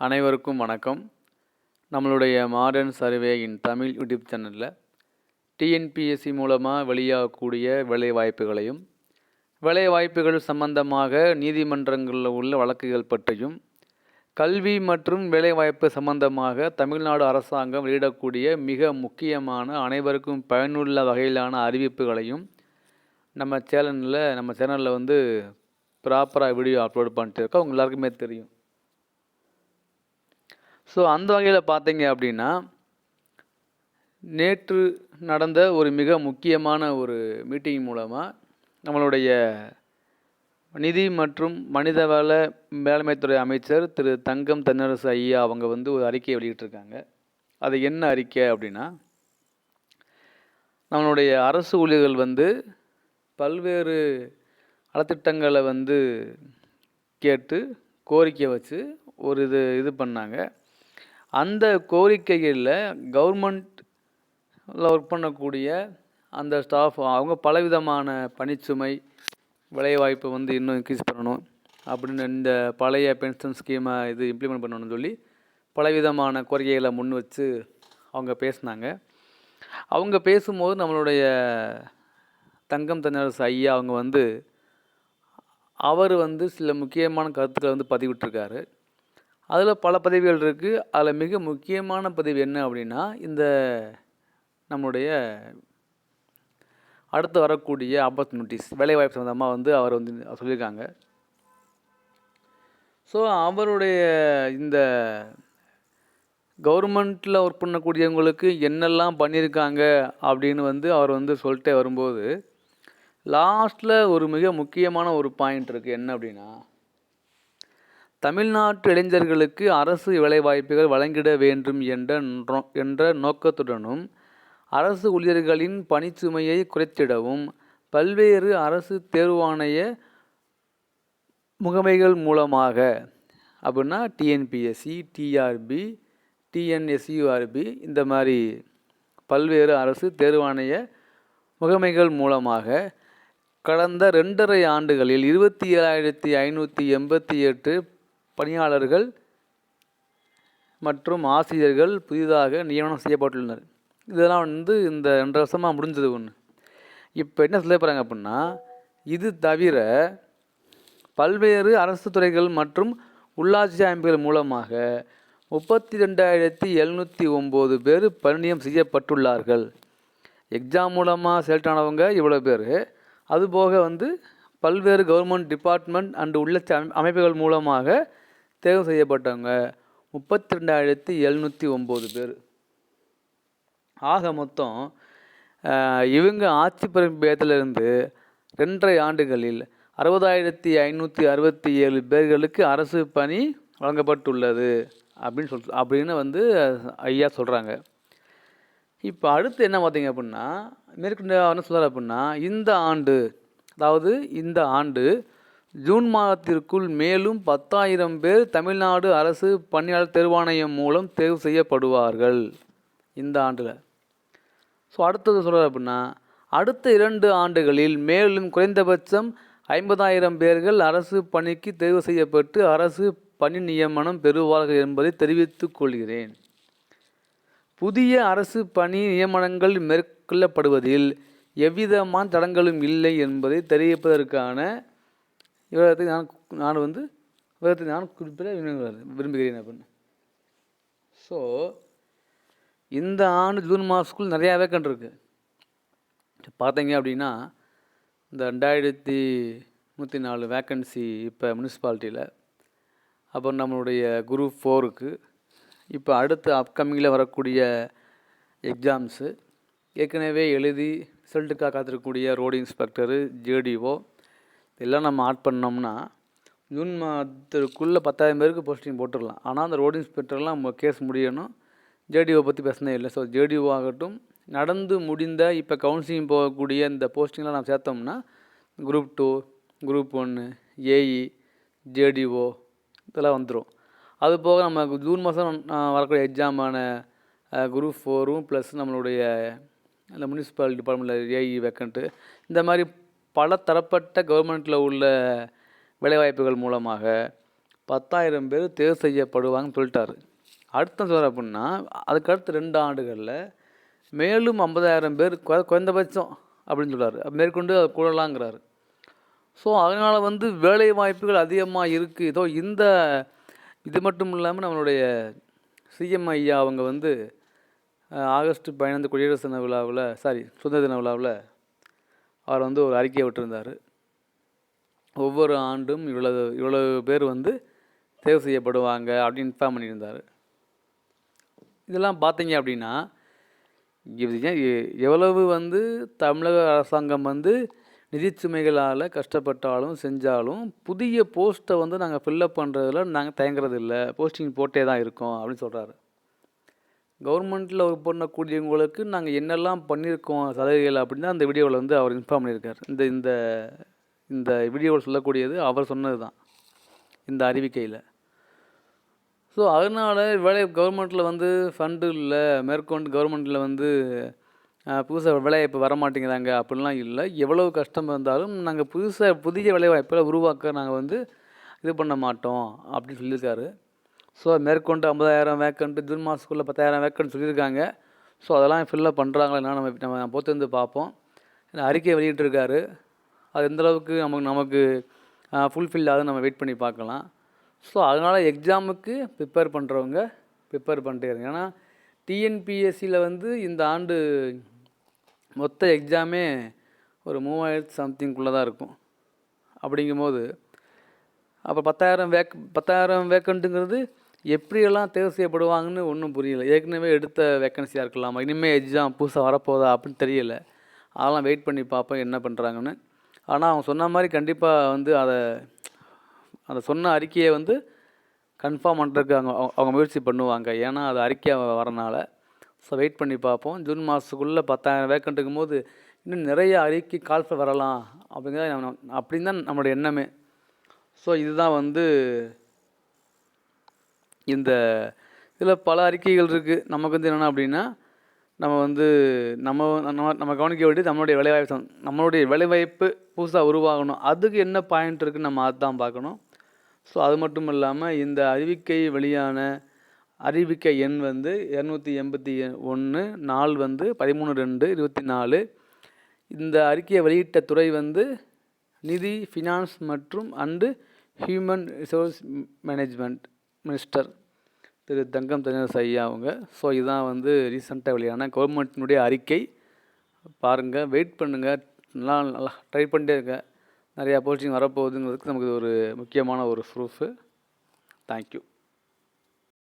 அனைவருக்கும் வணக்கம். நம்மளுடைய மாடர்ன் சர்வேயின் தமிழ் யூடியூப் சேனலில் டிஎன்பிஎஸ்சி மூலமாக வெளியாகக்கூடிய வேலை வாய்ப்புகளையும் வேலை வாய்ப்புகள் சம்பந்தமாக நீதிமன்றங்களில் உள்ள வழக்குகள் பற்றியும் கல்வி மற்றும் வேலைவாய்ப்பு சம்பந்தமாக தமிழ்நாடு அரசாங்கம் வெளியிடக்கூடிய மிக முக்கியமான அனைவருக்கும் பயனுள்ள வகையிலான அறிவிப்புகளையும் நம்ம சேனலில் நம்ம சேனலில் வந்து ப்ராப்பராக வீடியோ அப்லோட் பண்ணிட்டு இருக்கோம். அவங்க எல்லாருக்குமே தெரியும். ஸோ அந்த வகையில் பார்த்தீங்க அப்படின்னா நேற்று நடந்த ஒரு மிக முக்கியமான ஒரு மீட்டிங் மூலமாக நம்மளுடைய நிதி மற்றும் மனிதவள மேலாண்மைத்துறை அமைச்சர் திரு தங்கம் தென்னரசு ஐயா அவங்க வந்து ஒரு அறிக்கையை வெளியிட்டிருக்காங்க. அது என்ன அறிக்கை அப்படின்னா நம்மளுடைய அரசு ஊழியர்கள் வந்து பல்வேறு நலத்திட்டங்களை வந்து கேட்டு கோரிக்கை வச்சு ஒரு இது இது பண்ணாங்க. அந்த கோரிக்கைகளில் கவர்மெண்ட்டில் ஒர்க் பண்ணக்கூடிய அந்த ஸ்டாஃப் அவங்க பலவிதமான பணிச்சுமை வேலைவாய்ப்பை வந்து இன்னும் இன்க்ரீஸ் பண்ணணும் அப்படின்னு இந்த பழைய பென்ஷன் ஸ்கீமை இது இம்ப்ளிமெண்ட் பண்ணணும்னு சொல்லி பலவிதமான கோரிக்கைகளை முன் வச்சு அவங்க பேசினாங்க. அவங்க பேசும்போது நம்மளுடைய தங்கம் தன்னரசு ஐயா அவங்க வந்து அவர் வந்து சில முக்கியமான கருத்துக்களை வந்து பதிவிட்டிருக்காரு. அதில் பல பதவிகள் இருக்குது அதில் மிக முக்கியமான பதிவு என்ன அப்படின்னா இந்த நம்முடைய அடுத்து வரக்கூடிய ஆப்பர்ச்சுனிட்டிஸ் வேலைவாய்ப்பு சம்மந்தமாக வந்து அவர் வந்து சொல்லியிருக்காங்க. ஸோ அவருடைய இந்த கவர்மெண்ட்டில் ஒர்க் பண்ணக்கூடியவங்களுக்கு என்னெல்லாம் பண்ணியிருக்காங்க அப்படின்னு வந்து அவர் வந்து சொல்லிட்டே வரும்போது லாஸ்ட்டில் ஒரு மிக முக்கியமான ஒரு பாயிண்ட் இருக்குது என்ன அப்படின்னா தமிழ்நாட்டு இளைஞர்களுக்கு அரசு வேலைவாய்ப்புகள் வழங்கிட வேண்டும் என்ற நோ- என்ற நோக்கத்துடனும் அரசு ஊழியர்களின் பணிச்சுமையை குறைத்திடவும் பல்வேறு அரசு தேர்வாணைய முகமைகள் மூலமாக அப்படின்னா டிஎன்பிஎஸ்சி டிஆர்பி டிஎன்எஸ்யூஆர்பி இந்த மாதிரி பல்வேறு அரசு தேர்வாணைய முகமைகள் மூலமாக கடந்த ரெண்டரை ஆண்டுகளில் இருபத்தி ஏழாயிரத்தி ஐநூற்றி எண்பத்தி எட்டு பணியாளர்கள் மற்றும் ஆசிரியர்கள் புதிதாக நியமனம் செய்யப்பட்டுள்ளனர். இதெல்லாம் வந்து இந்த ரெண்டு வருஷமாக முடிஞ்சது ஒன்று இப்போ என்ன சொல்ல போகிறாங்க அப்படின்னா இது தவிர பல்வேறு அரசு துறைகள் மற்றும் உள்ளாட்சி அமைப்புகள் மூலமாக முப்பத்தி ரெண்டாயிரத்தி எழுநூற்றி ஒம்பது பேர் பணியம் செய்யப்பட்டுள்ளார்கள். எக்ஸாம் மூலமாக செலக்ட் ஆனவங்க இவ்வளோ பேர். அதுபோக வந்து பல்வேறு கவர்மெண்ட் டிபார்ட்மெண்ட் அண்டு உள்ளாட்சி அமை- அமைப்புகள் மூலமாக தேர்வு செய்யப்பட்டவங்க முப்பத்தி ரெண்டாயிரத்தி எழுநூற்றி ஒம்பது பேர். ஆக மொத்தம் இவங்க ஆட்சி பொறுப்பேற்றிலிருந்து ரெண்டரை ஆண்டுகளில் அறுபதாயிரத்தி ஐநூற்றி அறுபத்தி ஏழு பேர்களுக்கு அரசு பணி வழங்கப்பட்டுள்ளது அப்படின்னு சொல் அப்படின்னு வந்து ஐயா சொல்கிறாங்க இப்போ அடுத்து என்ன பார்த்தீங்க அப்படின்னா மேற்கொண்டு என்ன சொல்கிறார் அப்படின்னா இந்த ஆண்டு அதாவது இந்த ஆண்டு ஜூன் மாதத்திற்குள் மேலும் பத்தாயிரம் பேர் தமிழ்நாடு அரசு பணியாளர் தேர்வாணையம் மூலம் தேர்வு செய்யப்படுவார்கள். இந்த ஆண்டில். ஸோ அடுத்தது சொல்கிறார் அப்படின்னா அடுத்த இரண்டு ஆண்டுகளில் மேலும் குறைந்தபட்சம் ஐம்பதாயிரம் பேர்கள் அரசு பணிக்கு தேர்வு செய்யப்பட்டு அரசு பணி நியமனம் பெறுவார்கள் என்பதை தெரிவித்துக் கொள்கிறேன். புதிய அரசு பணி நியமனங்கள் மேற்கொள்ளப்படுவதில் எவ்விதமான தடங்களும் இல்லை என்பதை தெரிவிப்பதற்கான விவரத்தை நான் நான் வந்து விவரத்தை நான் குறிப்பிட விரும்புகிறேன் விரும்புகிறேன் அப்படின்னு. ஸோ இந்த ஆண்டு ஜூன் மாதத்துக்குள் நிறையா வேக்கண்ட் இருக்குது பார்த்தீங்க அப்படின்னா இந்த ரெண்டாயிரத்தி நூற்றி நாலு வேக்கன்சி இப்போ முனிசிபாலிட்டியில் அப்புறம் நம்மளுடைய குரூப் ஃபோருக்கு இப்போ அடுத்து அப்கமிங்கில் வரக்கூடிய எக்ஸாம்ஸு ஏற்கனவே எழுதி ரிசல்ட்டுக்காக காத்திருக்கக்கூடிய ரோடு இன்ஸ்பெக்டரு ஜேடிஓ இதெல்லாம் நம்ம ஆட் பண்ணோம்னா ஜூன் மாதத்துக்குள்ளே பத்தாயிரம் பேருக்கு போஸ்டிங் போட்டுடலாம். ஆனால் அந்த ரோடு இன்ஸ்பெக்டர்லாம் நம்ம கேஸ் முடியணும். ஜேடிஓ பற்றி பேசினே இல்லை. ஸோ ஜேடிஓ ஆகட்டும் நடந்து முடிந்த இப்போ கவுன்சிலிங் போகக்கூடிய இந்த போஸ்டிங்லாம் நம்ம சேர்த்தோம்னா குரூப் டூ குரூப் ஒன்று ஏஇ ஜேடிஓ இதெல்லாம் வந்துடும் அது போக நம்ம ஜூன் மாதம் வரக்கூடிய எக்ஸாமான குரூப் ஃபோரும் ப்ளஸ் நம்மளுடைய அந்த முனிசிபல் டிபார்ட்மெண்ட்டில் ஏஇ வேக்கண்ட்டு இந்த மாதிரி பல தரப்பட்ட கவர்மெண்ட்டில் உள்ள வேலைவாய்ப்புகள் மூலமாக பத்தாயிரம் பேர் தேர்வு செய்யப்படுவாங்கன்னு சொல்லிட்டாரு. அடுத்த சொல்கிற அப்படின்னா அதுக்கடுத்து ரெண்டு ஆண்டுகளில் மேலும் ஐம்பதாயிரம் பேர் குறை- குறைந்தபட்சம் அப்படின்னு சொல்கிறார் மேற்கொண்டு அது கூடலாங்கிறாரு ஸோ அதனால் வந்து வேலை வாய்ப்புகள் அதிகமாக இருக்குது இதோ இந்த இது மட்டும் இல்லாமல் நம்மளுடைய சிஎம் ஐயா அவங்க வந்து ஆகஸ்ட் பதினைந்து குடியரசு தின விழாவில் சாரி சுதந்திர தின விழாவில் அவர் வந்து ஒரு அறிக்கையை விட்டிருந்தார். ஒவ்வொரு ஆண்டும் இவ்வளவு இவ்வளவு பேர் வந்து தேர்வு செய்யப்படுவாங்க அப்படின்னு இன்ஃபார்ம் பண்ணியிருந்தார். இதெல்லாம் பார்த்தீங்க அப்படின்னா எவ்வளவு வந்து தமிழக அரசாங்கம் வந்து நிதிச்சுமைகளால் கஷ்டப்பட்டாலும் செஞ்சாலும் புதிய போஸ்ட்டை வந்து நாங்கள் ஃபில்லப் பண்ணுறதுல நாங்கள் தயங்குறதில்லை. போஸ்டிங் போட்டே தான் இருக்கோம் அப்படின்னு சொல்கிறாரு கவர்மெண்ட்டில் ஒர்க் பண்ணக்கூடியவங்களுக்கு நாங்கள் என்னெல்லாம் பண்ணியிருக்கோம் சலுகைகள் அப்படின்னு அந்த வீடியோவில் வந்து அவர் இன்ஃபார்ம் பண்ணியிருக்கார். இந்த இந்த இந்த வீடியோவில் சொல்லக்கூடியது அவர் சொன்னது தான் இந்த அறிவிக்கையில். ஸோ அதனால் வேலை கவர்மெண்ட்டில் வந்து ஃபண்டு இல்லை மேற்கொண்டு கவர்மெண்ட்டில் வந்து புதுசாக வேலைவாய்ப்பு வர மாட்டேங்கிறாங்க அப்படிலாம் இல்லை. எவ்வளவு கஷ்டம் இருந்தாலும் நாங்கள் புதுசாக புதிய வேலைவாய்ப்பில் உருவாக்க நாங்கள் வந்து இது பண்ண மாட்டோம் அப்படின்னு சொல்லியிருக்காரு. ஸோ மேற்கொண்டு ஐம்பதாயிரம் வேக்கன்ட்டு ஜூன் மாதத்துக்குள்ளே பத்தாயிரம் வேக்கன்ட் சொல்லியிருக்காங்க. ஸோ அதெல்லாம் ஃபில்லப் பண்ணுறாங்களா என்ன நம்ம நம்ம பொறுத்து பார்ப்போம். ஏன்னா அறிக்கை வெளியிட்டிருக்காரு. அது எந்தளவுக்கு நமக்கு நமக்கு ஃபுல்ஃபில் ஆகுது நம்ம வெயிட் பண்ணி பார்க்கலாம். ஸோ அதனால் எக்ஸாமுக்கு ப்ரிப்பேர் பண்ணுறவங்க ப்ரிப்பேர் பண்ணிட்டே இருங்க. ஏன்னா டிஎன்பிஎஸ்சியில் வந்து இந்த ஆண்டு மொத்த எக்ஸாமே ஒரு மூவாயிரத்து சம்திங்குள்ளே தான் இருக்கும். அப்படிங்கும்போது அப்போ பத்தாயிரம் வேக் பத்தாயிரம் வேக்கண்ட்டுங்கிறது எப்படியெல்லாம் தேர்வு செய்யப்படுவாங்கன்னு ஒன்றும் புரியல. ஏற்கனவே எடுத்த வேக்கன்சியாக இருக்கலாமா? இனிமேல் எக்ஸாம் புதுசாக வரப்போதா அப்படின்னு தெரியல. அதெல்லாம் வெயிட் பண்ணி பார்ப்போம் என்ன பண்ணுறாங்கன்னு ஆனால் அவங்க சொன்ன மாதிரி கண்டிப்பாக வந்து அதை அந்த சொன்ன அறிக்கையை வந்து கன்ஃபார்ம் பண்ணுறதுக்கு அவங்க அவங்க- அவங்க முயற்சி பண்ணுவாங்க. ஏன்னா அது அறிக்கையாக வரனால. ஸோ வெயிட் பண்ணி பார்ப்போம். ஜூன் மாதத்துக்குள்ளே பத்தாயிரம் வேக்கண்ட்டுக்கும் போது இன்னும் நிறைய அறிக்கை கால்ஃபர் வரலாம் அப்படிங்கிறத அப்படின்னு தான் நம்மளோட எண்ணமே. ஸோ இதுதான் வந்து இந்த இதில் பல அறிக்கைகள் இருக்குது. நமக்கு வந்து என்னென்னா அப்படின்னா நம்ம வந்து நம்ம நம்ம நம்ம கவனிக்க வேண்டியது நம்மளுடைய வேலைவாய்ப்பு நம்மளுடைய வேலைவாய்ப்பு புதுசாக உருவாகணும். அதுக்கு என்ன பாயிண்ட் இருக்குன்னு நம்ம அதுதான் பார்க்கணும். ஸோ அது மட்டும் இல்லாமல் இந்த அறிவிக்கை வெளியான அறிவிக்கை எண் வந்து இரநூத்தி எண்பத்தி ஒன்று நாள் வந்து பதிமூணு ரெண்டு இருபத்தி நாலு. இந்த அறிக்கையை வெளியிட்ட துறை வந்து நிதி ஃபினான்ஸ் மற்றும் and human resource management minister Thiru Thangam தனியார் ஐயா அவங்க. ஸோ இதுதான் வந்து ரீசெண்டாக வெளியான கவர்மெண்ட்டினுடைய அறிக்கை. பாருங்கள் வெயிட் பண்ணுங்கள் நல்லா நல்லா ட்ரை பண்ணிட்டே இருக்க நிறையா போஸ்டிங் வரப்போகுதுங்கிறதுக்கு நமக்கு இது ஒரு முக்கியமான ஒரு ப்ரூஃபு தேங்க்யூ